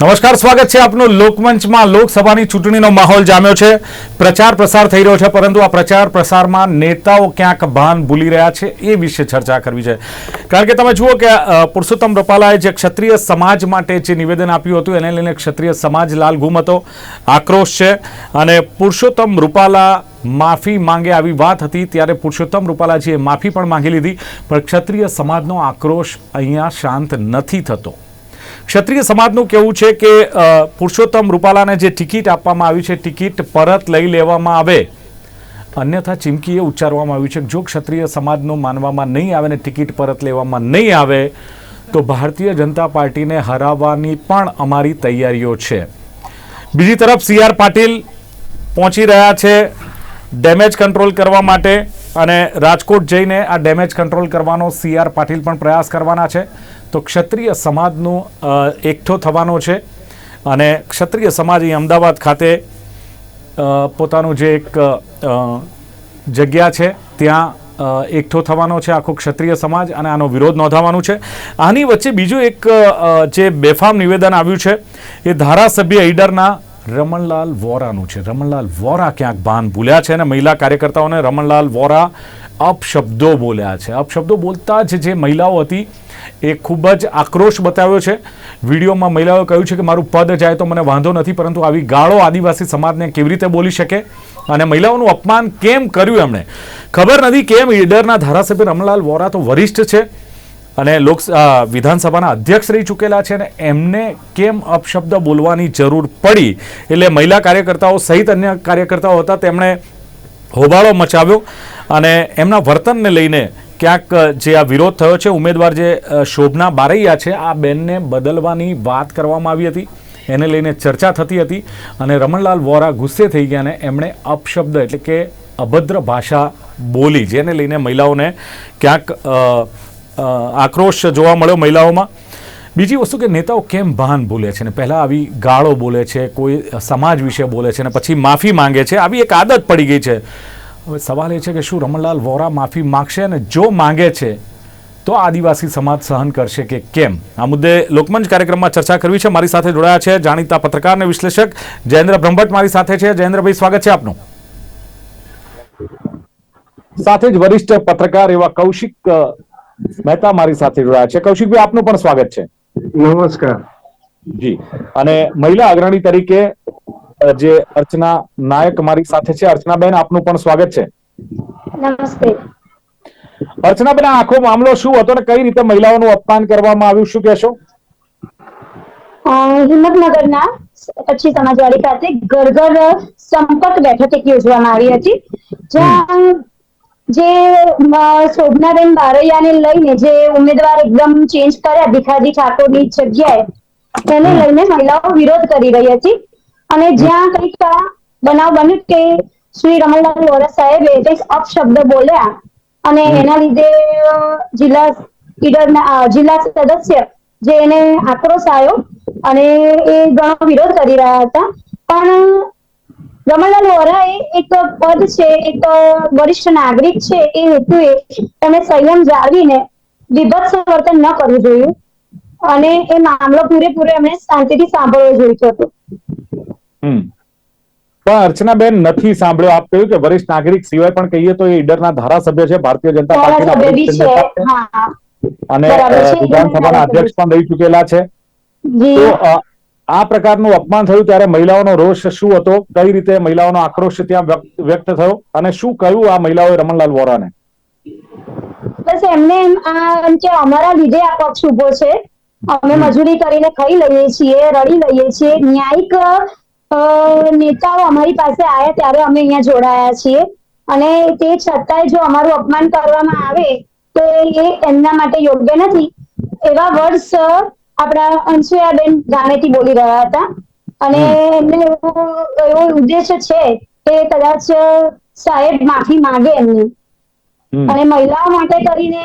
નમસ્કાર, સ્વાગત છે આપનું લોકમંચમાં. લોકસભાની ચૂંટણીનો માહોલ જામ્યો છે. પ્રચાર પ્રસાર થઈ રહ્યો છે, પરંતુ આ પ્રચાર પ્રસારમાં નેતાઓ ક્યાંક ભાન ભૂલી રહ્યા છે એ વિશે ચર્ચા કરવી છે. કારણ કે તમે જુઓ કે પુરુષોત્તમ રૂપાલાએ જે ક્ષત્રિય સમાજ માટે જે નિવેદન આપ્યું હતું, એને લઈને ક્ષત્રિય સમાજ લાલ ગુમ હતો, આક્રોશ છે. અને પુરુષોત્તમ રૂપાલા માફી માંગે આવી વાત હતી, ત્યારે પુરુષોત્તમ રૂપાલાજીએ માફી પણ માંગી લીધી, પણ ક્ષત્રિય સમાજનો આક્રોશ અહીંયા શાંત નથી થતો. ક્ષત્રિય સમાજનું કહેવું છે કે પુરુષોત્તમ રૂપાલાને જે ટિકિટ આપવામાં આવી છે, ટિકિટ પરત લઈ લેવામાં આવે. અન્યથા ચીમકીએ ઉચ્ચારવામાં આવ્યું છે જો ક્ષત્રિય સમાજનું માનવામાં નહીં આવે ને ટિકિટ પરત લેવામાં નહીં આવે, તો ભારતીય જનતા પાર્ટીને હરાવવાની પણ અમારી તૈયારીઓ છે. બીજી તરફ સી આર પાટીલ પહોંચી રહ્યા છે ડેમેજ કંટ્રોલ કરવા માટે અને રાજકોટ જઈને આ ડેમેજ કંટ્રોલ કરવાનો સી આર પાટીલ પણ પ્રયાસ કરવાના છે. તો ક્ષત્રિય સમાજનું એકઠો થવાનો છે. અને ક્ષત્રિય સમાજ અહીં અમદાવાદ ખાતે પોતાનું જે એક જગ્યા છે, ત્યાં એકઠો થવાનો છે આખો ક્ષત્રિય સમાજ અને આનો વિરોધ નોંધાવાનું છે. આની વચ્ચે બીજું એક જે બેફામ નિવેદન આવ્યું છે, એ ધારાસભ્ય ઈડરના રમણલાલ વોરાનું છે. રમણલાલ વોરા ક્યાંક ભાન ભૂલ્યા છે અને મહિલા કાર્યકર્તાઓને રમણલાલ વોરા અપશબ્દો બોલ્યા છે. અપશબ્દો બોલતા જ જે મહિલાઓ હતી એ ખૂબ જ આક્રોશ બતાવ્યો છે. વિડીયોમાં મહિલાઓએ કહ્યું છે કે મારું પદ જાય તો મને વાંધો નથી, પરંતુ આવી ગાળો આદિવાસી સમાજને કેવી રીતે બોલી શકે? અને મહિલાઓનું અપમાન કેમ કર્યું એમણે? ખબર નથી કેમ ઈડરના ધારાસભ્ય રમણલાલ વોરા તો વરિષ્ઠ છે. અને લોક વિધાનસભાના અધ્યક્ષ રહી ચૂકેલા છે અને એમને કેમ અપશબ્દ બોલવાની જરૂર પડી? એટલે મહિલા કાર્યકર્તાઓ સહિત અન્ય કાર્યકર્તાઓ હતા, તેમણે હોબાળો મચાવ્યો અને એમના વર્તનને લઈને ક્યાંક જે આ વિરોધ થયો છે, ઉમેદવાર જે શોભના બારૈયા છે, આ બેનને બદલવાની વાત કરવામાં આવી હતી. એને લઈને ચર્ચા થતી હતી અને રમણલાલ વોરા ગુસ્સે થઈ ગયા અને એમણે અપશબ્દ એટલે કે અભદ્ર ભાષા બોલી, જેને લઈને મહિલાઓને ક્યાંક આક્રોશ જોવા મળ્યો મહિલાઓમાં. બીજી વસ્તુ કે નેતાઓ કેમ ભાન બોલે છે ને? પહેલાં આવી ગાળો બોલે છે, કોઈ સમાજ વિશે બોલે છે ને, પછી માફી માંગે છે. આવી એક આદત પડી ગઈ છે. હવે સવાલ એ છે કે શું રમણલાલ વોરા માફી માંગશે અને જો માંગે છે, તો આદિવાસી સમાજ સહન કરશે કે કેમ? આ મુદ્દે લોકમંચ કાર્યક્રમમાં ચર્ચા કરવી છે. મારી સાથે જોડાયા છે જાણીતા પત્રકાર અને વિશ્લેષક જયેન્દ્ર બ્રહ્મભટ્ટ મારી સાથે છે. જયેન્દ્રભાઈ, સ્વાગત છે આપનું. સાથે જ વરિષ્ઠ પત્રકાર એવા કૌશિક મહેતા મારી સાથે જોડાયા છે. કૌશિકભાઈ આપનું પણ સ્વાગત છે. નમસ્કાર. જી. અને મહિલા અગ્રણી તરીકે જે અર્ચના નાયક મારી સાથે છે અર્ચનાબેન આપનું પણ સ્વાગત છે. નમસ્તે. અર્ચનાબેન આખો મામલો શું હતો ને કઈ રીતે મહિલાઓનું અપમાન કરવામાં આવ્યું શું કહેશો? હિંમતનગરના કચ્છી સમાજવાડી ખાતે ઘર ઘર સંપર્ક બેઠક એક યોજવામાં આવી હતી. જ્યાં જે શોભનાબેન બારૈયાને લઈને જે ઉમેદવાર એકદમ ચેન્જ કર્યા ભીખાજી ઠાકોરની જગ્યાએ એને લઈને મહિલાઓ વિરોધ કરી રહી હતી. અને જ્યાં કંઈક બનાવ બન્યો કે શ્રી રમણલાલ વોરા સાહેબે કંઈક અપશબ્દ બોલ્યા અને એના લીધે જિલ્લા ઈડરના જિલ્લા સદસ્ય જે એને આક્રોશ આવ્યો અને એ ઘણો વિરોધ કરી રહ્યા હતા. પણ રમણલાલ વોરા એ એક પદ છે એક વરિષ્ઠ નાગરિક છે એ હેતુએ એને સંયમ જાળવીને વિભત્સ વર્તન ન કરવું જોયું અને એ મામલો પૂરેપૂરો એમણે શાંતિથી સાંભળવો જોઈતો હતો. હમ. પણ અર્ચનાબેન નથી સાંભળ્યો. આપ કહ્યું કે વરિષ્ઠ નાગરિક સિવાય પણ કહીએ તો એ ઈડરના ધારાસભ્ય છે ભારતીય જનતા પાર્ટીના અને વિધાનસભાના અધ્યક્ષ પણ રહી ચૂકેલા છે. તો આ પ્રકારનું અપમાન થયું ત્યારે મહિલાઓનો રોષ શું હતો? કઈ રીતે મહિલાઓનો આક્રોશ ત્યાં વ્યક્ત- થયો? અને શું કહ્યું આ મહિલાઓએ રમણલાલ વોરાને? બસ એમને એમ કે અમારા લીધે આ પક્ષ ઊભો છે. અમે મજૂરી કરીને ખાઈ લઈએ છીએ રડી લઈએ છીએ. ન્યાયિક નેતાઓ અમારી પાસે આવ્યા ત્યારે અમે અહીંયા જોડાયા છીએ. અને તે છતાંય જો અમારું અપમાન કરવામાં આવે તો એ એમના માટે યોગ્ય નથી. એવા વર્ડ્સ આપણા અંશુયાબેન ગામેથી બોલી રહ્યા હતા. અને એમને એવો એવો ઉદ્દેશ છે કે કદાચ સાહેબ માફી માંગે એમની. અને મહિલાઓ માટે કરીને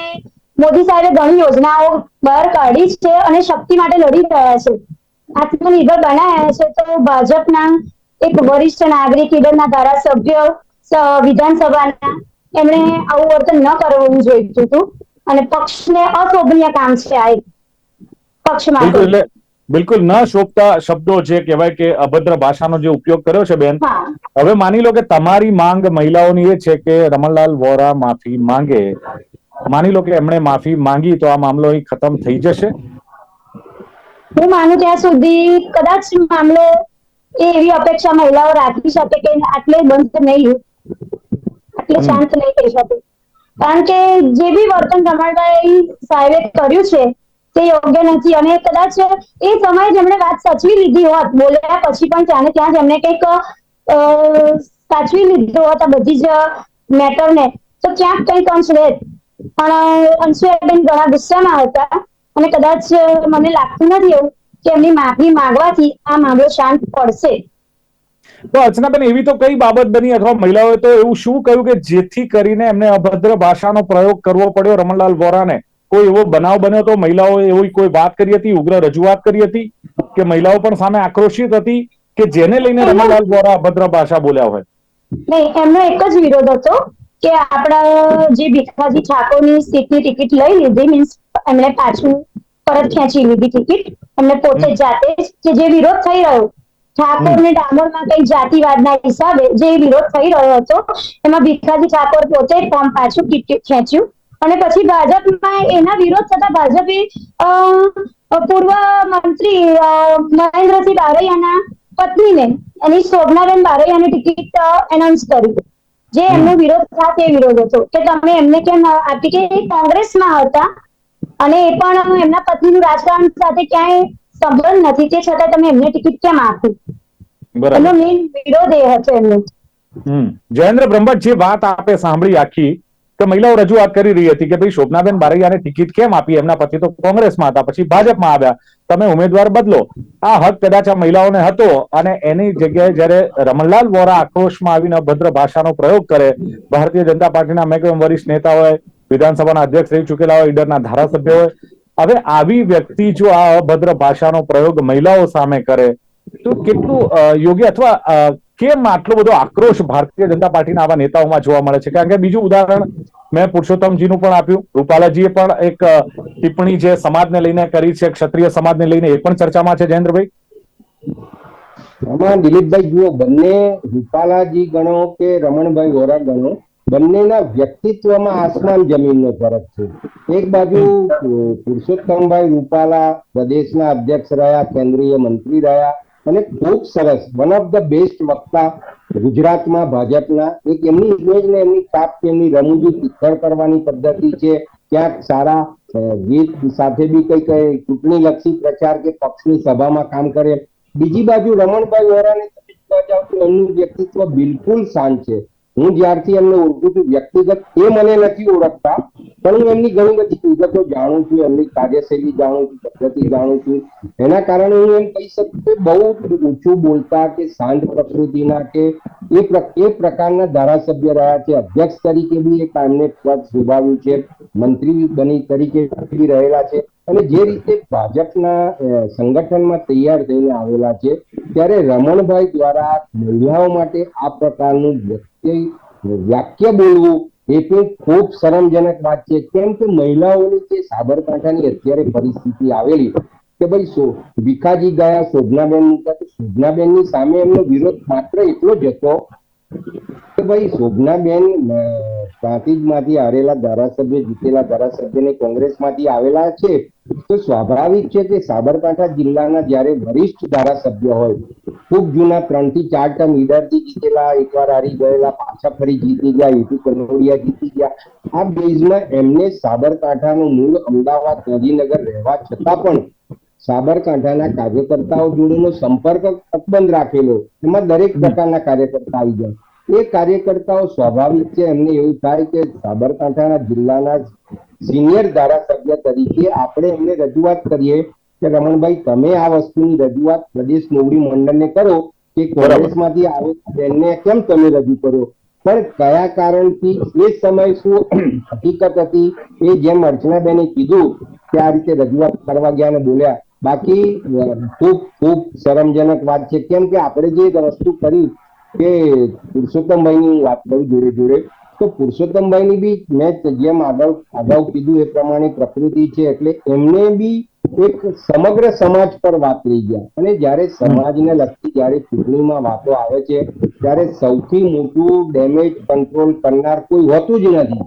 મોદી સાહેબે ઘણી યોજનાઓ બહાર કાઢી છે અને શક્તિ માટે લડી રહ્યા છે. આત્મનિર્ભર બનાવ્યા છે તો ભાજપના એક વરિષ્ઠ નાગરિક ઈડરના ધારાસભ્ય વિધાનસભાના એમણે આવું વર્તન ન કરવું જોઈતું હતું. અને પક્ષને અશોભનીય કામ છે આ એક. પક્ષ બિલકુલ ન શોભતા શબ્દો જે કહેવાય કે અભદ્ર ભાષાનો જે ઉપયોગ કર્યો છે બેન. હવે માની લો કે તમારી માંગ મહિલાઓની એ છે કે રમણલાલ વોરા માફી માંગે. માની લો કે એમણે માફી માંગી તો આ મામલો અહીં ખતમ થઈ જશે. હું માનું ત્યાં સુધી કદાચ મામલો એ એવી અપેક્ષા મહિલાઓ રાખી શકે કે આટલે બંધ નહીં આટલે. શાંત નહીં થઈ શકે. કારણ કે જે બી વર્તન રમણભાઈ સાહેબે કર્યું છે તે યોગ્ય નથી. અને કદાચ એ સમયે જેમણે વાત સાચવી લીધી હોત, બોલ્યા પછી પણ ત્યાં ત્યાં જ એમને કંઈક સાચવી લીધો હોત આ બધી જ મેટરને તો ક્યાંક કંઈક અંશ રહેત પણ અંશુયાબેન ઘણા ગુસ્સામાં હતા. અને કદાચ મને લાગતું નથી એવું કે એમની માફી માંગવાથી આ મામલો શાંત પડશે. તો અર્ચનાબેન એવી તો કઈ બાબત બની? અથવા મહિલાઓએ તો એવું શું કહ્યું કે જેથી કરીને એમને અભદ્ર ભાષાનો પ્રયોગ કરવો પડ્યો રમણલાલ વોરાને? કોઈ એવો બનાવ બન્યો તો મહિલાઓએ એવી કોઈ વાત કરી હતી ઉગ્ર રજૂઆત કરી હતી કે મહિલાઓ પણ સામે આક્રોશિત હતી કે જેને લઈને રમણલાલ દ્વારા અભદ્ર ભાષા બોલ્યા હોય? નહીં એમનો એક જ વિરોધ હતો કે આપણા જે ભીખાજી ઠાકોરની સીટની ટિકિટ લઈ લીધી મીન્સ એમણે પાછું પરત ખેંચી લીધી ટિકિટ એમને પોતે જાતે કે જે વિરોધ થઈ રહ્યો ઠાકોરને ડામોરમાં કઈ જાતિવાદના હિસાબે જે વિરોધ થઈ રહ્યો હતો એમાં ભીખાજી ઠાકોર પોતે ફોર્મ પાછું ટિકિટ ખેંચ્યું. અને પછી ભાજપમાં એના વિરોધ થતા ભાજપે પૂર્વ મંત્રી મહેન્દ્રસિંહ બારૈયાના પત્નીને એની શોભનાબેન બારૈયાની ટિકિટ એનાઉન્સ કરી જે એમનો વિરોધ એ વિરોધ હતો. કે તમે એમને કેમ આપી કે કોંગ્રેસમાં હતા અને એ પણ એમના પત્નીનું રાજકારણ સાથે ક્યાંય સંબંધ નથી. તે છતાં તમે એમને ટિકિટ કેમ આપી? એનો મેઇન વિરોધ એ હતો એમનો. જયેન્દ્ર બ્રહ્મભટ્ટ જે વાત આપે સાંભળી આખી. કે મહિલાઓ રજૂઆત કરી રહી હતી કે ભાઈ શોભનાબેન બારૈયાને ટિકિટ કેમ આપી? એમના પતિ તો કોંગ્રેસમાં હતા, પછી ભાજપમાં આવ્યા. તમે ઉમેદવાર બદલો. આ હક કદાચ આ મહિલાઓને હતો અને એની જગ્યાએ જયારે રમણલાલ વોરા આક્રોશમાં આવીને અભદ્ર ભાષાનો પ્રયોગ કરે, ભારતીય જનતા પાર્ટીના મેં કહ્યું વરિષ્ઠ નેતા હોય, વિધાનસભાના અધ્યક્ષ રહી ચૂકેલા હોય, ઈડરના ધારાસભ્ય હોય, હવે આવી વ્યક્તિ જો આ અભદ્ર ભાષાનો પ્રયોગ મહિલાઓ સામે કરે, તો કેટલું યોગ્ય અથવા કેમ આટલો બધો આક્રોશ ભારતીય જનતા પાર્ટીના આવા નેતાઓમાં જોવા મળે છે? કારણ કે બીજું ઉદાહરણ મેં પુરુષોત્તમજીનું પણ આપ્યું. રૂપાલાજીએ પણ એક ટિપ્પણી જે સમાજને લઈને કરી છે, ક્ષત્રિય સમાજને લઈને એ પણ ચર્ચામાં છે, જયેન્દ્રભાઈ? આમાં દિલીપભાઈ, જુઓ, બંને રૂપાલાજી ગણો કે રમણભાઈ વોરા ગણો, બંનેના વ્યક્તિત્વમાં આસમાન જમીનનો ફરક છે. એક બાજુ પુરુષોત્તમભાઈ રૂપાલા પ્રદેશના અધ્યક્ષ રહ્યા, કેન્દ્રીય મંત્રી રહ્યા અને ખૂબ સરસ વન ઓફ ધ બેસ્ટ વક્તા ગુજરાતમાં, ભાજપના. એક એમની ઇમેજ ને એમની છાપ એમની રમૂજી તિખળ કરવાની પદ્ધતિ છે. ક્યાંક સારા ગીત સાથે બી કઈ કઈ ચૂંટણી લક્ષી પ્રચાર કે પક્ષની સભામાં કામ કરે. બીજી બાજુ રમણભાઈ વોરાને તમે જોવા જાવ તો એમનું વ્યક્તિત્વ બિલકુલ શાંત છે. હું જ્યારથી એમને ઓળખું છું, વ્યક્તિગત એ મને નથી ઓળખતા, પણ હું એમની ઘણી બધી વિગતો જાણું છું, એમની કાર્યશૈલી જાણું છું, પદ્ધતિ જાણું છું. એના કારણે હું એમ કહી શકું કે બહુ ઊંચું બોલતા કે શાંત પ્રકૃતિના કે એ એ પ્રકારના ધારાસભ્ય રહ્યા છે. અધ્યક્ષ તરીકે બી એ એમને પદ શોભાવ્યું છે, મંત્રી બની, તરીકે બી રહેલા છે અને જે રીતે ભાજપના સંગઠનમાં તૈયાર થઈને આવેલા છે, ત્યારે રમણભાઈ દ્વારા મહિલાઓ માટે આ પ્રકારનું વ્યક્તિ વાક્ય બોલવું એ પણ ખૂબ શરમજનક વાત છે. કેમ કે મહિલાઓની જે સાબરકાંઠાની અત્યારે પરિસ્થિતિ આવેલી કે ભાઈ સો, ભીખાજી ગયા, શોભનાબેન મૂક્યા તો શોભનાબેનની સામે એમનો વિરોધ માત્ર એટલો જ હતો ભાઈ શોભનાબેન પ્રાંતિજમાંથી આવેલા ધારાસભ્ય, જીતેલા ધારાસભ્યને કોંગ્રેસમાંથી આવેલા છે, તો સ્વાભાવિક છે કે સાબરકાંઠા જિલ્લાના જ્યારે વરિષ્ઠ ધારાસભ્ય હોય, ખૂબ જૂના ત્રણથી ચાર ટર્મ લીડરથી જીતેલા, એકવાર હારી ગયેલા, પાછા ફરી જીતી ગયા હેતુ કનોડિયા જીતી ગયા, આ બેઝમાં એમને સાબરકાંઠાનું મૂળ અમદાવાદ ગાંધીનગર રહેવા છતાં પણ સાબરકાંઠાના કાર્યકર્તાઓ જોડેનો સંપર્ક અકબંધ રાખેલો એમાં દરેક પ્રકારના કાર્યકર્તા આવી જાય એ કાર્યકર્તાઓ સ્વાભાવિક છે એમને એવું થાય કે સાબરકાંઠાના જિલ્લાના સિનિયર ધારાસભ્ય તરીકે આપણે એમને રજૂઆત કરીએ કે રમણભાઈ તમે આ વસ્તુની રજૂઆત પ્રદેશ મોવડી મંડળને કરો કે કોંગ્રેસમાંથી આવે બેનને કેમ તમે રજૂ કરો? પણ કયા કારણથી? એ સમય શું હકીકત હતી? એ જેમ અર્ચનાબેને કીધું કે આ રીતે રજૂઆત કરવા ગયા અને બોલ્યા બાકી ખૂબ ખૂબ શરમજનક વાત છે. કેમ કે આપણે જે વસ્તુ કરી કે પુરુષોત્તમભાઈની વાત કરું જોડે જોડે તો પુરુષોત્તમભાઈની બી મેં જેમ આગળ અગાઉ કીધું એ પ્રમાણે પ્રકૃતિ છે એટલે એમને બી એક સમગ્ર સમાજ પર વાત લઈ ગયા. અને જ્યારે સમાજને લગતી જ્યારે ચૂંટણીમાં વાતો આવે છે ત્યારે સૌથી મોટું ડેમેજ કંટ્રોલ કરનાર કોઈ હોતું જ નથી.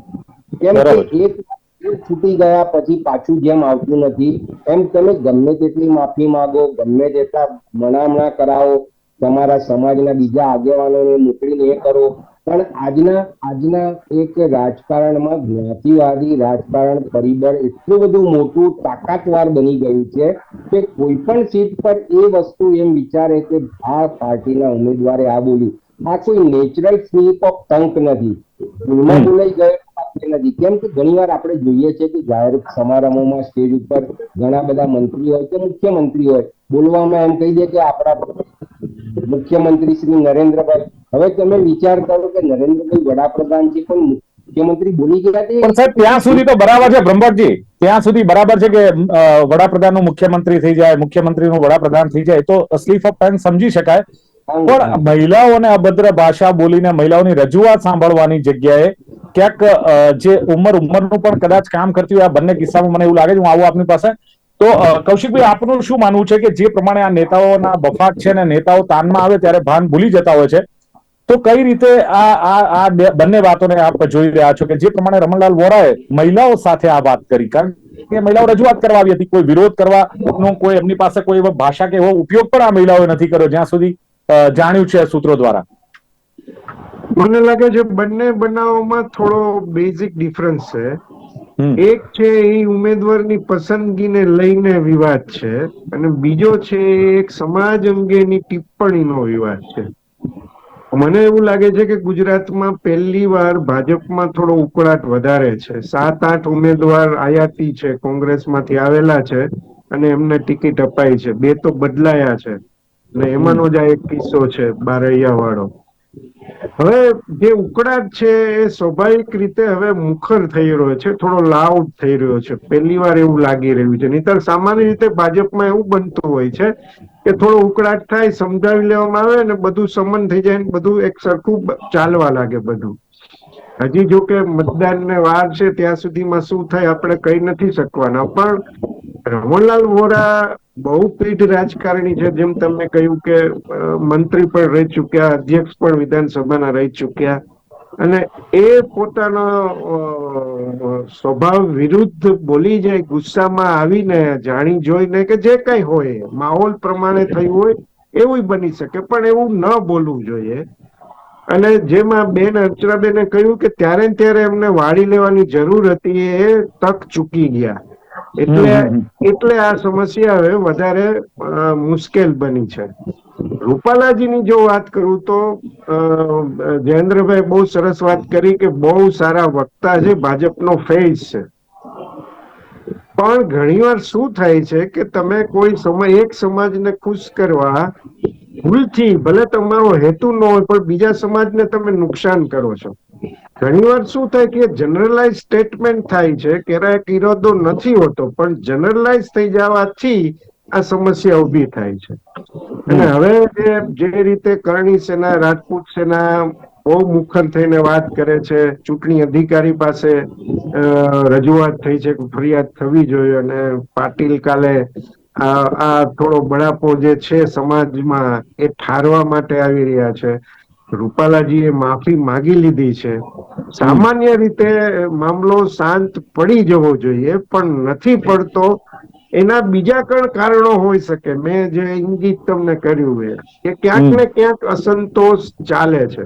કેમ કે એક છૂટી ગયા પછી પાછું જેમ આવતું નથી. એમ તમે ગમે તેટલી માફી માંગો, ગમે તેટલા મનામણા કરાવો, તમારા સમાજના બીજા આગેવાનોને મોકલીને એ કરો. પણ આજના આજના એક રાજકારણમાં જ્ઞાતિવાદી રાજકારણ પરિબળ એટલું બધું મોટું તાકાતવાર બની ગયું છે કે કોઈ પણ સીટ પર એ વસ્તુ એમ વિચારે કે આ પાર્ટીના ઉમેદવારે આ બોલ્યું. આ કોઈ નેચરલ સ્લીપ ઓફ ટંક નથી. ભૂલમાં ભૂલાઈ ગયો. વાક્ય નથી. કેમ કે ઘણીવાર આપણે જોઈએ છે કે જાહેર સમારંભોમાં સ્ટેજ ઉપર ઘણા બધા મંત્રી હોય કે મુખ્યમંત્રી હોય બોલવામાં એમ કહી દે કે આપણા મુખ્યમંત્રી શ્રી નરેન્દ્રભાઈ. હવે તમે વિચાર કરો કે નરેન્દ્રભાઈ વડાપ્રધાન છે પણ મુખ્યમંત્રી બોલી ગયા છે પણ સાહેબ ત્યાં સુધી તો બરાબર છે બ્રહ્મભટ્ટજી ત્યાં સુધી બરાબર છે કે વડાપ્રધાનનું મુખ્યમંત્રી થઈ જાય મુખ્યમંત્રી નું વડાપ્રધાન થઈ જાય તો સ્લીપ ઓફ ટંગ સમજી શકાય. પણ મહિલાઓને અભદ્ર ભાષા બોલીને મહિલાઓની રજૂઆત સાંભળવાની જગ્યાએ ક્યાંક જે ઉંમર, ઉંમરનું પણ કદાચ કામ કરતી હોય આ બંને કિસ્સામાં મને એવું લાગે છે, હું આવું આપની પાસે. તો કૌશિકભાઈ, આપનું શું માનવું છે કે જે પ્રમાણે આ નેતાઓના બફાટ છે ને નેતાઓ તાનમાં આવે ત્યારે ભાન ભૂલી જતા હોય છે, તો કઈ રીતે આ આ આ બંને વાતોને આપ જોઈ રહ્યા છો કે જે પ્રમાણે રમણલાલ વોરાએ મહિલાઓ સાથે આ વાત કરી? કારણ કે મહિલાઓ રજૂઆત કરવા આવી હતી, કોઈ વિરોધ કરવાનો કોઈ એમની પાસે કોઈ એવો ભાષા કે એવો ઉપયોગ પણ આ મહિલાઓએ નથી કર્યો, જ્યાં સુધી જાણ્યું છે સૂત્રો દ્વારા. મને લાગે છે બંને બનાવોમાં થોડો બેઝિક ડિફરન્સ છે. એક છે એ ઉમેદવારની પસંદગીને લઈને વિવાદ છે અને બીજો છે એક સમાજ અંગેની ટિપ્પણીનો વિવાદ છે. મને એવું લાગે છે કે ગુજરાતમાં પહેલી વાર ભાજપમાં થોડો ઉકળાટ વધારે છે. સાત આઠ ઉમેદવાર આયાતી છે કોંગ્રેસમાંથી આવેલા છે અને એમને ટિકિટ અપાઈ છે. બે તો બદલાયા છે. અને એમાંનો જ આ એક કિસ્સો છે બારૈયા વાળો હવે જે ઉકળાટ છે એ સ્વાભાવિક રીતે હવે મુખર થઈ રહ્યો છે, થોડો લાઉડ થઈ રહ્યો છે. પહેલી વાર એવું લાગી રહ્યું છે. નહીતર સામાન્ય રીતે ભાજપમાં એવું બનતું હોય છે કે થોડો ઉકળાટ થાય, સમજાવી લેવામાં આવે અને બધું સમન થઈ જાય બધું એક સરખું ચાલવા લાગે બધું. હજી જો કે મતદાનને વાર છે, ત્યાં સુધીમાં શું થાય આપણે કહી નથી શકવાના. પણ રમણલાલ વોરા બહુ પીઠ રાજકારણી છે, જેમ તમે કહ્યું કે મંત્રી પણ રહી ચુક્યા, અધ્યક્ષ પણ વિધાનસભાના રહી ચુક્યા. અને એ પોતાનો સ્વભાવ વિરુદ્ધ બોલી જાય, ગુસ્સામાં આવીને જાણી જોઈને કે જે કઈ હોય, માહોલ પ્રમાણે થયું હોય, એવું બની શકે, પણ એવું ન બોલવું જોઈએ. અને જેમાં બેન અર્ચનાબેને કહ્યું કે ત્યારે ત્યારે એમને વાળી લેવાની જરૂર હતી, એ તક ચૂકી ગયા. એટલે એટલે આ સમસ્યા હવે વધારે મુશ્કેલ બની છે. રૂપાલાજીની જો વાત કરું તો જયેન્દ્રભાઈ બહુ સરસ વાત કરી કે બહુ સારા વક્તા છે ભાજપનો ફેઝ છે. પણ ઘણીવાર શું થાય છે કે તમે કોઈ સમય એક સમાજને ખુશ કરવા ભૂલથી ભલે તમારો હેતુ ન હોય પણ બીજા સમાજને તમે નુકસાન કરો છો. ઘણીવાર શું થાય કે જનરલાઇઝ સ્ટેટમેન્ટ થાય છે કે એક ઈરાદો નથી હોતો પણ જનરલાઇઝ થઈ જવાથી આ સમસ્યા ઊભી થાય છે. અને હવે જે જે રીતે કરણી સેના રાજપૂત સેના બહુ મુખર થઈને વાત કરે છે ચૂંટણી અધિકારી પાસે રજૂઆત થઈ છે કે ફરિયાદ થવી જોઈએ અને પાટીલ કાલે આ થોડો બળાપો જે છે સમાજમાં એ ઠારવા માટે આવી રહ્યા છે. રૂપાલાજીએ માફી માગી લીધી છે. સામાન્ય રીતે મામલો શાંત પડી જવો જોઈએ પણ નથી પડતો. એના બીજા કણ કારણો હોઈ શકે. મેં જે ઇંગિત તમને કર્યું એ કે ક્યાંક ને ક્યાંક અસંતોષ ચાલે છે.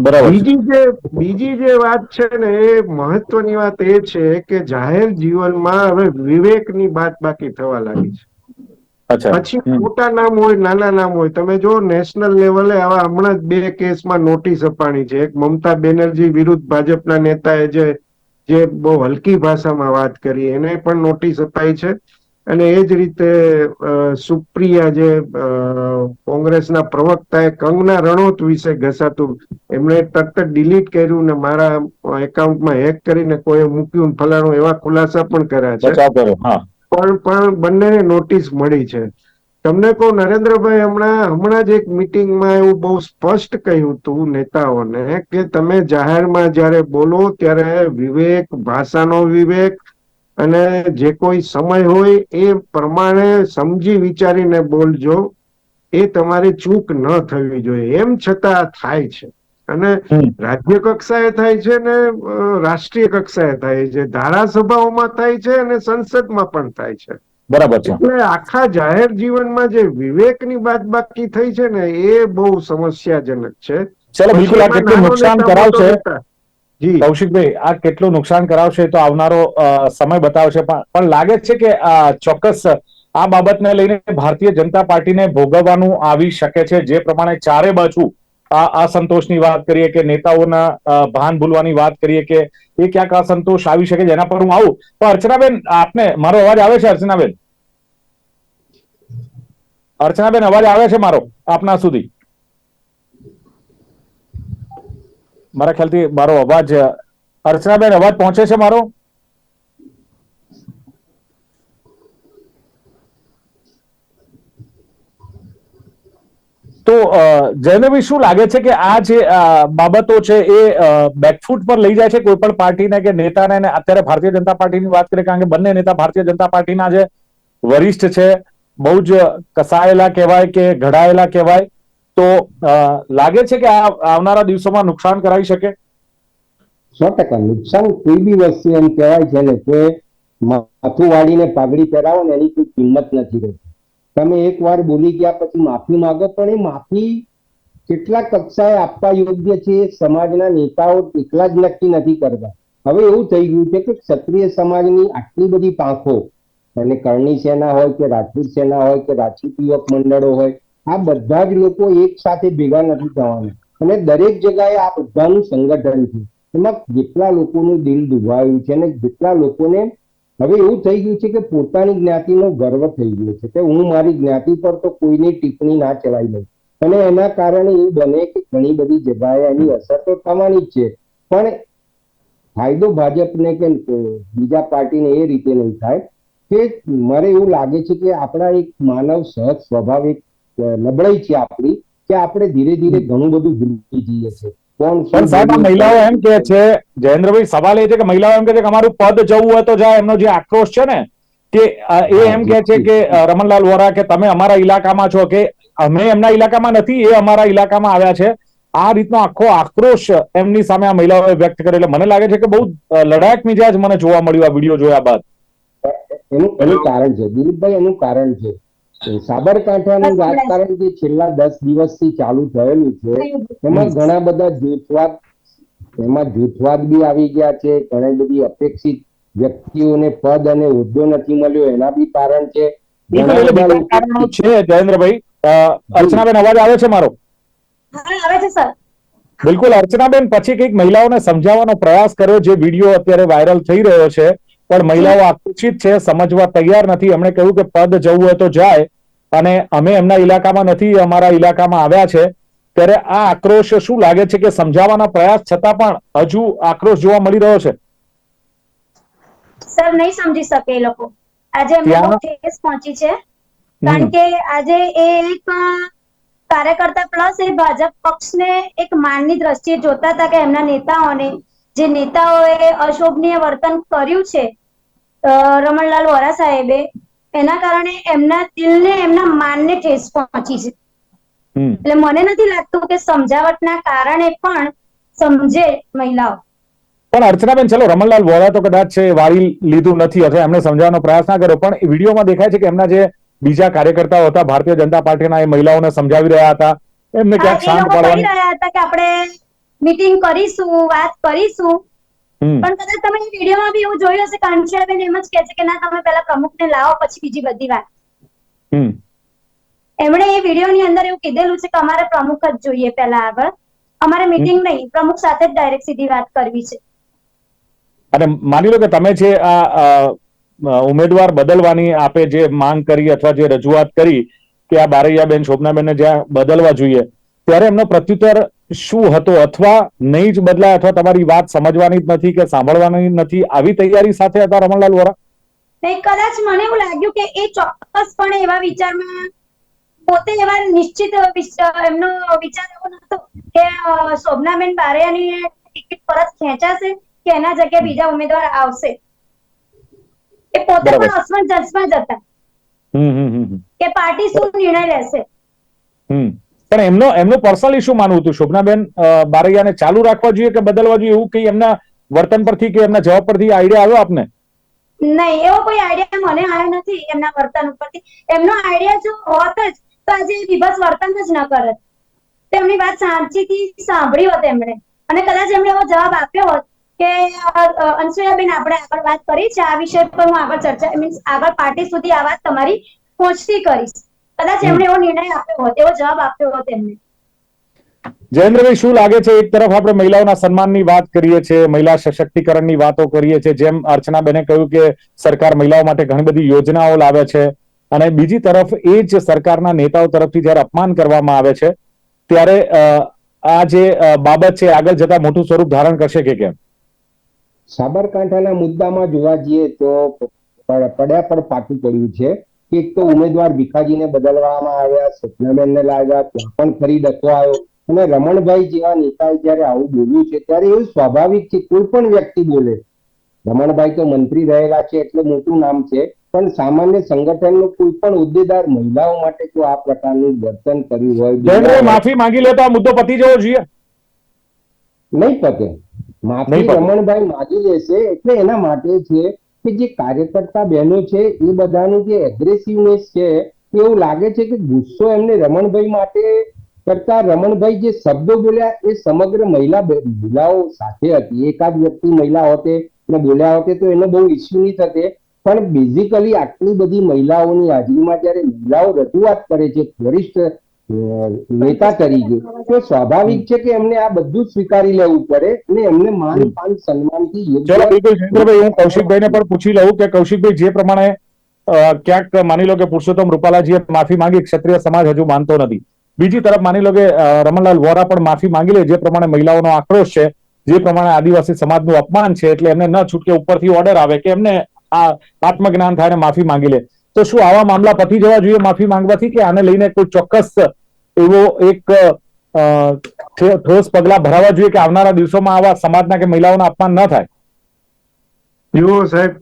બરાબર બીજી જે બીજી જે વાત છે ને એ મહત્વની વાત એ છે કે જાહેર જીવનમાં હવે વિવેકની બાત બાકી થવા લાગી છે. પછી મોટા નામ હોય નાના નામ હોય તમે જો નેશનલ લેવલે આવા હમણાં જ બે કેસમાં નોટિસ અપાણી છે. એક મમતા બેનર્જી વિરુદ્ધ ભાજપના નેતાએ જે જે બહુ હલકી ભાષામાં વાત કરી એને પણ નોટિસ અપાઈ છે. અને એ જ રીતે સુપ્રિયા જે કોંગ્રેસના પ્રવક્તાએ કંગના રણોત વિશે ઘસાતું એમણે તરત ડિલીટ કર્યું ને મારા એકાઉન્ટમાં હેક કરીને કોઈ મૂક્યું ફલાણું એવા ખુલાસા પણ કર્યા છે. પણ પણ બંનેને નોટિસ મળી છે. તમને કહું, નરેન્દ્રભાઈ, હમણાં હમણાં જ એક મિટિંગમાં એવું બહુ સ્પષ્ટ કહ્યું હતું નેતાઓને કે તમે જાહેરમાં જ્યારે બોલો ત્યારે વિવેક, ભાષાનો વિવેક અને જે કોઈ સમય હોય એ પ્રમાણે સમજી વિચારીને બોલજો. એ તમારી ચૂક ન થવી જોઈએ. એમ છતાં થાય છે. અને. રાજ્ય કક્ષાએ થાય છે ને રાષ્ટ્રીય કક્ષાએ થાય છે ધારાસભાઓમાં થાય છે અને સંસદમાં પણ થાય છે. બરાબર છે. એટલે આખા જાહેર જીવનમાં જે વિવેકની બાદબાકી થઈ છે ને એ બહુ સમસ્યાજનક છે. ચલો બિલકુલ આ કેટલું નુકસાન કરાવશે? જી. કૌશિકભાઈ આ કેટલું નુકસાન કરાવશે તો આવનારો સમય બતાવશે પણ પણ લાગે છે કે આ ચોક્કસ આ બાબતને લઈને ભારતીય જનતા પાર્ટીને ભોગવવાનું આવી શકે છે. જે પ્રમાણે ચારે બાજુ આ અસંતોષની વાત કરીએ કે નેતાઓના ભાન ભૂલવાની વાત કરીએ કે એ ક્યાંક અસંતોષ આવી શકે જેના પર હું આવું. તો અર્ચનાબેન, આપને મારો અવાજ આવે છે, અર્ચનાબેન? અર્ચનાબેન, અવાજ આવે છે મારો આપના સુધી? મારા ખ્યાલથી મારો અવાજ, અર્ચનાબેન, અવાજ પહોંચે છે મારો? તો અ, શું લાગે છે કે આ જે બાબતો છે એ બેકફૂટ પર લઈ જાય છે કોઈ પણ પાર્ટીને કે નેતાને? અત્યારે ભારતીય જનતા પાર્ટીની વાત કરીએ કારણ કે બંને નેતા ભારતીય જનતા પાર્ટીના જે વરિષ્ઠ છે બહુ જ કસાયેલા કહેવાય કે ઘડાયેલા કહેવાય. તો લાગે છે કે આ આવનારા દિવસોમાં નુકસાન કરાવી શકે? સો ટકા નુકસાન કોઈ બી વસ્તુ એમ કહેવાય છે ને કે માથું વાળીને પાઘડી પહેરાવો ને એની કોઈ કિંમત નથી રહેતી. તમે એક વાર બોલી ગયા પછી માફી માંગો, પણ એ માફી કેટલા કક્ષાએ આપવા યોગ્ય છે સમાજના નેતાઓ એકલા જ નક્કી નથી કરતા. હવે એવું થઈ ગયું છે કે ક્ષત્રિય સમાજની આટલી બધી પાંખો, અને કરણી સેના હોય કે રાજપૂત સેના હોય કે રાજપૂત યુવક મંડળો હોય, આ બધા જ લોકો એક સાથે ભેગા નથી થવાના. અને દરેક જગ્યાએ આ બધાનું સંગઠન છે. એમાં જેટલા લોકોનું દિલ દુભાયું છે અને જેટલા લોકોને હવે એવું થઈ ગયું છે કે પોતાની જ્ઞાતિનો ગર્વ થઈ ગયો છે કે હું મારી જ્ઞાતિ પર તો કોઈની ટિપ્પણી ના ચલાવી દઉં. અને એના કારણે એ બને કે ઘણી બધી જગ્યાએ એની અસર તો થવાની જ છે. પણ ફાયદો ભાજપને કે બીજા પાર્ટીને એ રીતે નહીં થાય કે મારે એવું લાગે છે કે આપણા એક માનવ સહજ સ્વાભાવિક નબળાઈ છે આપણી, કે આપણે ધીરે ધીરે ઘણું બધું ભૂલી જઈએ છે કોણ શું પણ સાહેબ આ મહિલાઓ એમ કે છે જયેન્દ્રભાઈ સવાલ એ છે કે મહિલાઓ એમ કે છે કે અમારું પદ જવું હોય તો જાય. એમનો જે આક્રોશ છે ને કે એ એમ કે છે કે રમણલાલ વોરા કે તમે અમારા ઇલાકામાં છો કે અમે એમના ઇલાકામાં નથી એ અમારા ઇલાકામાં આવ્યા છે. આ રીતનો આખો આક્રોશ એમની સામે આ મહિલાઓએ વ્યક્ત કર્યો. એટલે મને લાગે છે કે બહુ લડાયક મિજાજ મને જોવા મળ્યું આ વીડિયો જોયા બાદ. એનું એનું કારણ છે દિલીપભાઈ એનું કારણ છે સાબરકાંઠાનું રાજકારણ જે છેલ્લા દસ દિવસથી ચાલુ થયેલું છે એમાં ઘણા બધા જૂથવાદ એમાં જૂથવાદ બી આવી ગયા છે ઘણી બધી અપેક્ષિત વ્યક્તિઓને પદ અને હોદ્દો નથી મળ્યો એના બી કારણ છે. જયેન્દ્રભાઈ. અર્ચનાબેન અવાજ આવે છે મારો? આવે છે સર. બિલકુલ અર્ચનાબેન પછી કંઈક મહિલાઓને સમજાવવાનો પ્રયાસ કર્યો જે વીડિયો અત્યારે વાયરલ થઈ રહ્યો છે પણ મહિલાઓ આકર્ષિત છે સમજવા તૈયાર નથી. એમણે કહ્યું કે પદ જવું હોય તો જાય અને અમે એમના ઇલાકામાં નથી અમારા ઇલાકામાં આવ્યા છે. ત્યારે આ આક્રોશ શું લાગે છે કે સમજાવવાના પ્રયાસ છતાં પણ હજુ આક્રોશ જોવા મળી રહ્યો છે? સર નહીં સમજી શકે એ લોકો. આજે એમને ઠેસ પહોંચી છે. કારણ કે આજે એ એક કાર્યકર્તા પ્લસ એ ભાજપ પક્ષને એક માનની દ્રષ્ટિએ જોતા હતા કે એમના નેતાઓને જે નેતાઓએ અશોભનીય વર્તન કર્યું છે રમણલાલ વોરા સાહેબે એના કારણે એમના દિલને એમના માનને ઠેસ પહોંચી છે. એટલે મને નથી લાગતું કે સમજાવટના કારણે પણ સમજે મહિલાઓ. પણ અર્ચનાબેન ચલો રમણલાલ વોરા તો કદાચ છે વાળી લીધું નથી અથવા એમને સમજાવવાનો પ્રયાસ ના કર્યો પણ વિડીયોમાં દેખાય છે કે એમના જે બીજા કાર્યકર્તાઓ હતા ભારતીય જનતા પાર્ટીના એ મહિલાઓને સમજાવી રહ્યા હતા. એમને ક્યાંક શાંત પાડવાની રહ્યા હતા કે આપણે મીટિંગ કરીશું વાત કરીશું. પણ કદાચ તમે એ વિડીયોમાં બી એવું જોયું હશે કાંક્ષાબેન એમ જ કહે છે કે ના તમે પહેલા પ્રમુખને લાવો પછી બીજી બધી વાત. એમણે એ વિડીયોની અંદર એવું કીધેલું છે કે અમારે પ્રમુખ જ જોઈએ પહેલા આગળ. અમારે મીટિંગ નહીં પ્રમુખ સાથે જ ડાયરેક્ટ સીધી વાત કરવી છે. અને માની લો કે તમે જે આ ઉમેદવાર બદલવાની આપે જે માંગ કરી અથવા જે રજૂઆત કરી કે આ બારૈયાબેન શોભનાબેનને જ્યાં બદલવા જોઈએ ત્યારે એમનો પ્રત્યુત્તર શું હતો અથવા નહીં જ બદલાય અથવા તમારી વાત સમજવાની જ નથી કે સાંભળવાની નથી આવી તૈયારી સાથે હતા રમણલાલ વોરા? નહીં કદાચ મને એવું લાગ્યું કે એ ચોક્કસપણે એવા વિચારમાં પોતે એવા નિશ્ચિત એમનો વિચાર એવો નતો કે શોભનાબેન બારૈયાની ટિકિટ પરત ખેંચાશે કે એના જગ્યાએ બીજા ઉમેદવાર આવશે. એ પોતે પણ અસમંજસમાં જ હતા. કે પાર્ટી શું નિર્ણય લેશે? હમ. પણ એમનો, એમનું પર્સનલી શું માનવું હતું? શોભનાબેન બારૈયાને ચાલુ રાખવા જોઈએ કે બદલવા જોઈએ? એવું કઈ એમના વર્તન પરથી કે એમના જવાબ પરથી આઈડિયા આવ્યો આપને? નહીં, એવો કોઈ આઈડિયા મને આવ્યો નથી એમના વર્તન ઉપરથી. એમનો આઈડિયા જો હોત જ, તો આજે એ વર્તન જ ન કરત તેમની વાત સાચીથી સાંભળી હોત એમણે. અને કદાચ એમણે એવો જવાબ આપ્યો હોત કે અનસુયાબેન, આપણે આગળ વાત કરી છે. આ વિષય પર હું આગળ ચર્ચા મીન્સ આગળ પાર્ટી સુધી આ વાત તમારી પહોંચતી કરીશ. કદાચ એમણે એવો નિર્ણય આપ્યો હોત એવો જવાબ આપ્યો હોત એમને. જયેન્દ્રભાઈ શું લાગે છે એક તરફ આપણે મહિલાઓના સન્માનની વાત કરીએ છીએ મહિલા સશક્તિકરણની વાતો કરીએ છીએ જેમ અર્ચનાબેને કહ્યું કે સરકાર મહિલાઓ માટે ઘણી બધી યોજનાઓ લાવે છે અને બીજી તરફ એ જ સરકારના નેતાઓ તરફથી જ્યારે અપમાન કરવામાં આવે છે ત્યારે આ જે બાબત છે આગળ જતા મોટું સ્વરૂપ ધારણ કરશે કે કેમ? સાબરકાંઠાના મુદ્દામાં જોવા જઈએ તો પડ્યા પર પાકું પડ્યું છે. એક તો ઉમેદવાર ભીખાજીને બદલવામાં આવ્યા સપનાબેનને લાવ્યા ત્યાં પણ ફરી ડખો આવ્યો. અને રમણભાઈ જેવા નેતાએ જયારે આવું બોલ્યું છે ત્યારે એવું સ્વાભાવિક છે કોઈ પણ વ્યક્તિ બોલે. રમણભાઈ તો મંત્રી રહેલા છે એટલે મોટું નામ છે. પણ સામાન્ય સંગઠનનો કોઈ પણ હોદ્દેદાર મહિલાઓ માટે જો આ પ્રકારનું વર્તન કર્યું હોય માફી માંગી લે તો આ મુદ્દો પતી જવો જોઈએ. નહીં પતે. માફી રમણભાઈ માગી લેશે એટલે એના માટે છે કે જે કાર્યકર્તા બહેનો છે, એ બધાનું જે એગ્રેસિવનેસ છે, એવું લાગે છે કે ગુસ્સો એમને રમણભાઈ માટે કરતા રમણભાઈ જે શબ્દો બોલ્યા એ સમગ્ર મહિલા મહિલાઓ સાથે હતી. એકાદ વ્યક્તિ મહિલા હોતે ને બોલ્યા હોતે તો એનો બહુ ઇસ્યુ નહીં થતે. પણ બેઝિકલી આટલી બધી મહિલાઓની હાજરીમાં જ્યારે મહિલાઓ રજૂઆત કરે છે વરિષ્ઠ નેતા તરીકે તો સ્વાભાવિક છે કે એમને આ બધું સ્વીકારી લેવું પડે અને એમને માન પાન સન્માનથી ચલો બિલકુલ સુરેન્દ્રભાઈ હું કૌશિકભાઈને પણ પૂછી લઉં કે કૌશિકભાઈ જે પ્રમાણે ક્યાંક માની લો કે પુરુષોત્તમ રૂપાલાજીએ માફી માંગી ક્ષત્રિય સમાજ હજુ માનતો નથી. બીજી તરફ માની લો કે રમણલાલ વોરા પણ માફી માંગી લે જે પ્રમાણે મહિલાઓનો આક્રોશ છે જે પ્રમાણે આદિવાસી સમાજનું અપમાન છે એટલે એમને ન છૂટકે ઉપરથી ઓર્ડર આવે કે એમને આ આત્મજ્ઞાન થાય માફી માંગી લે. તો શું આવા મામલા પતી જવા જોઈએ? માફી માંગવાથી કે આને લઈને કોઈ ચોક્કસ એવો એક ઠોસ પગલા ભરાવા જોઈએ કે આવનારા દિવસોમાં આવા સમાજના કે મહિલાઓના અપમાન ન થાય? જુઓ સાહેબ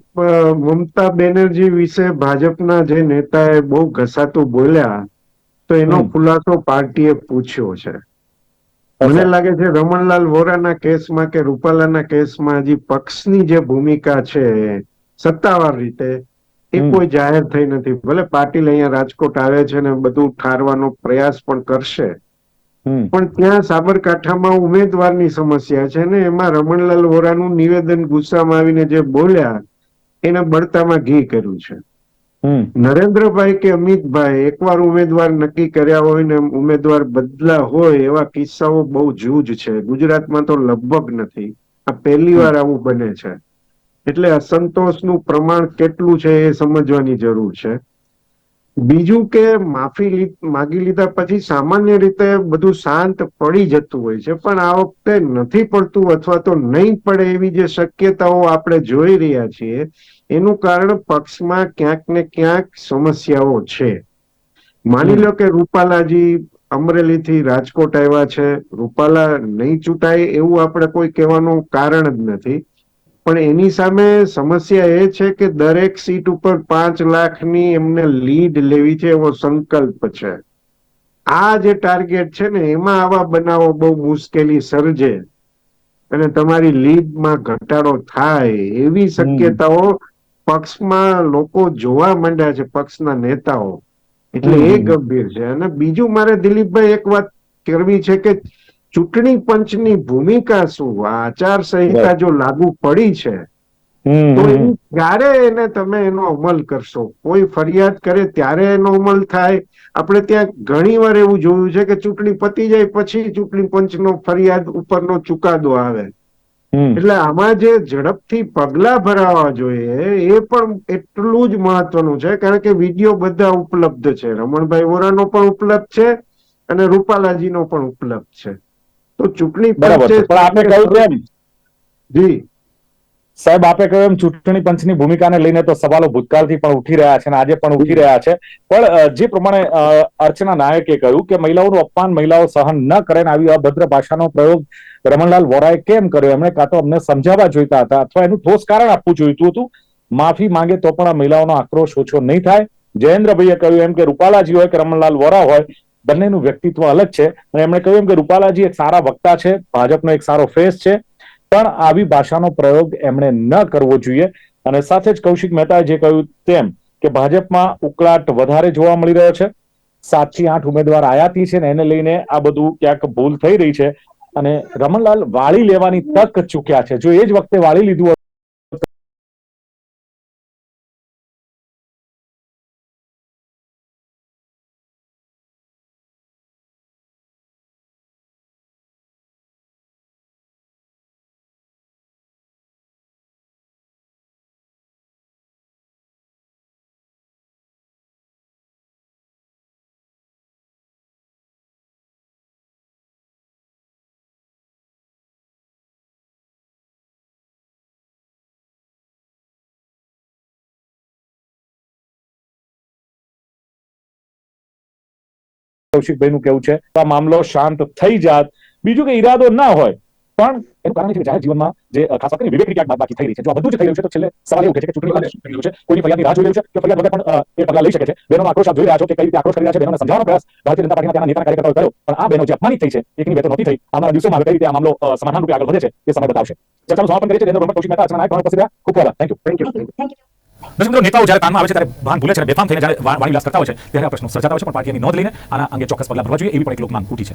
મમતા બેનર્જી વિશે ભાજપના જે નેતાએ બહુ ઘસાતું બોલ્યા તો એનો ખુલાસો પાર્ટીએ પૂછ્યો છે. મને લાગે છે રમણલાલ વોરાના કેસમાં કે રૂપાલાના કેસમાં હજી પક્ષની જે ભૂમિકા છે સત્તાવાર રીતે એ કોઈ જાહેર થઈ નથી. ભલે પાટીલ અહીંયા રાજકોટ આવે છે ને બધું ઠારવાનો પ્રયાસ પણ કરશે. પણ ત્યાં સાબરકાંઠામાં ઉમેદવારની સમસ્યા છે ને એમાં રમણલાલ વોરાનું નિવેદન ગુસ્સામાં આવીને જે બોલ્યા એને બળતામાં ઘી કર્યું છે. નરેન્દ્રભાઈ કે અમિતભાઈ એકવાર ઉમેદવાર નક્કી કર્યા હોય ને ઉમેદવાર બદલા હોય એવા કિસ્સાઓ બહુ જૂજ છે. ગુજરાતમાં તો લગભગ નથી. આ પહેલી વાર આવું બને છે. એટલે અસંતોષનું પ્રમાણ કેટલું છે એ સમજવાની જરૂર છે. બીજું કે માફી માગી લીધા પછી સામાન્ય રીતે બધું શાંત પડી જતું હોય છે, પણ આ વખતે નથી પડતું અથવા તો નહીં પડે એવી જે શક્યતાઓ આપણે જોઈ રહ્યા છીએ, એનું કારણ પક્ષમાં ક્યાંક ને ક્યાંક સમસ્યાઓ છે. માની લો કે રૂપાલાજી અમરેલીથી રાજકોટ આવ્યા છે, રૂપાલા નહીં ચૂંટાય એવું આપણે કોઈ કહેવાનું કારણ જ નથી. પણ એની સામે સમસ્યા એ છે કે દરેક સીટ ઉપર પાંચ લાખની એમને લીડ લેવી છે એવો સંકલ્પ છે. આ જે ટાર્ગેટ છે ને એમાં આવા બનાવો બહુ મુશ્કેલી સર્જે અને તમારી લીડમાં ઘટાડો થાય એવી શક્યતાઓ પક્ષમાં લોકો જોવા માંડ્યા છે પક્ષના નેતાઓ. એટલે એ ગંભીર છે. અને બીજું મારે દિલીપભાઈ એક વાત કરવી છે કે ચૂંટણી પંચની ભૂમિકા શું? આ આચાર સંહિતા જો લાગુ પડી છે તો ક્યારે એને તમે એનો અમલ કરશો કોઈ ફરિયાદ કરે ત્યારે એનો અમલ થાય. આપણે ત્યાં ઘણી વાર એવું જોયું છે કે ચૂંટણી પતી જાય પછી ચૂંટણી પંચનો ફરિયાદ ઉપરનો ચુકાદો આવે. એટલે આમાં જે ઝડપથી પગલા ભરાવા જોઈએ એ પણ એટલું જ મહત્વનું છે કારણ કે વીડિયો બધા ઉપલબ્ધ છે. રમણભાઈ વોરાનો પણ ઉપલબ્ધ છે અને રૂપાલાજીનો પણ ઉપલબ્ધ છે. તો ચૂંટણી બરાબર પણ આપે કહ્યું એમ. જી. સાહેબ આપે કહ્યું એમ ચૂંટણી પંચની ભૂમિકાને લઈને તો સવાલો ભૂતકાળથી પણ ઉઠી રહ્યા છે અને આજે પણ ઉઠી રહ્યા છે. પણ જે પ્રમાણે અર્ચના નાયકે કહ્યું કે મહિલાઓનું અપમાન મહિલાઓ સહન ન કરે ને આવી અભદ્ર ભાષાનો પ્રયોગ રમણલાલ વોરાએ કેમ કર્યો? એમણે કાં તો અમને સમજાવવા જોઈતા હતા અથવા એનું ઠોસ કારણ આપવું જોઈતું હતું? માફી માંગે તો પણ આ મહિલાઓનો આક્રોશ ઓછો નહીં થાય. જયેન્દ્રભાઈએ કહ્યું એમ કે રૂપાલાજી હોય કે રમણલાલ વોરા હોય બંનેનું વ્યક્તિત્વ અલગ છે. અને એમણે કહ્યું એમ કે રૂપાલાજી એક સારા વક્તા છે, ભાજપનો એક સારો ફેસ છે, પણ આવી ભાષાનો પ્રયોગ એમણે ન કરવો જોઈએ. અને સાથે જ કૌશિક મહેતાએ જે કહ્યું તેમ કે ભાજપમાં ઉકળાટ વધારે જોવા મળી રહ્યો છે. સાતથી આઠ ઉમેદવાર આયાતી છે ને એને લઈને આ બધું ક્યાંક ભૂલ થઈ રહી છે. અને રમણલાલ વાળી લેવાની તક ચૂક્યા છે. જો એ જ વખતે વાળી લીધું કૌશિકભાઈનું કેવું છે આ મામલો શાંત થઈ જાત. બીજું કે ઈરાદો ના હોય પણ એનું કારણ છે જાહેર જીવનમાં જે ખાસ કરીને વિવેક ક્યાંક બાકી થઈ રહી છે. જો આ બધું જ થઈ રહ્યું છે તો છેલ્લે સવાલ એવું છે કે ચૂંટણી પંચ રહ્યું છે કોઈની ફરિયાદની રાહ જોઈ રહ્યું છે કે ફરિયાદ વગર પણ એ પગલાં લઈ શકે છે. બહેનોનો આક્રોશ આપ જોઈ રહ્યા છો કે કઈ રીતે આક્રોશ કરી રહ્યા છે બહેનોને સમજાવવાનો પ્રયાસ ભારતીય જનતા પાર્ટીના ત્યાંના નેતા કાર્યકર્તાઓ કર્યો પણ આ બહેનો જે અપમાનિત થઈ છે એકની બે તો નહોતી થઈ. આવનારા દિવસોમાં કઈ રીતે આ મામલો સમાધાન રૂપે આગળ વધે છે એ સમય બતાવશે. ચર્ચાનું સમાપન કરીએ છીએ જયેન્દ્ર બ્રહ્મ, કૌશિક મહેતા અર્ચના નાયક ઉપસ્થિત રહ્યા ખૂબ ખૂબ થેન્ક યુ થેન્ક યુ દર્શક નેતાઓ જ્યારે કાનમાં આવે છે, ત્યારે ભાન ભૂલે છે બેફામ થઈને જ્યારે વાણી વિલાસ કરતા હોય છે, ત્યારે આ પ્રશ્નો સર્જાતા હોય છે, પણ પાર્ટીની નોંધ લઈને આના અંગે ચોક્કસ પગલાં ભરવા જોઈએ, એવી પણ એક લોકમાંગ ઉઠી છે.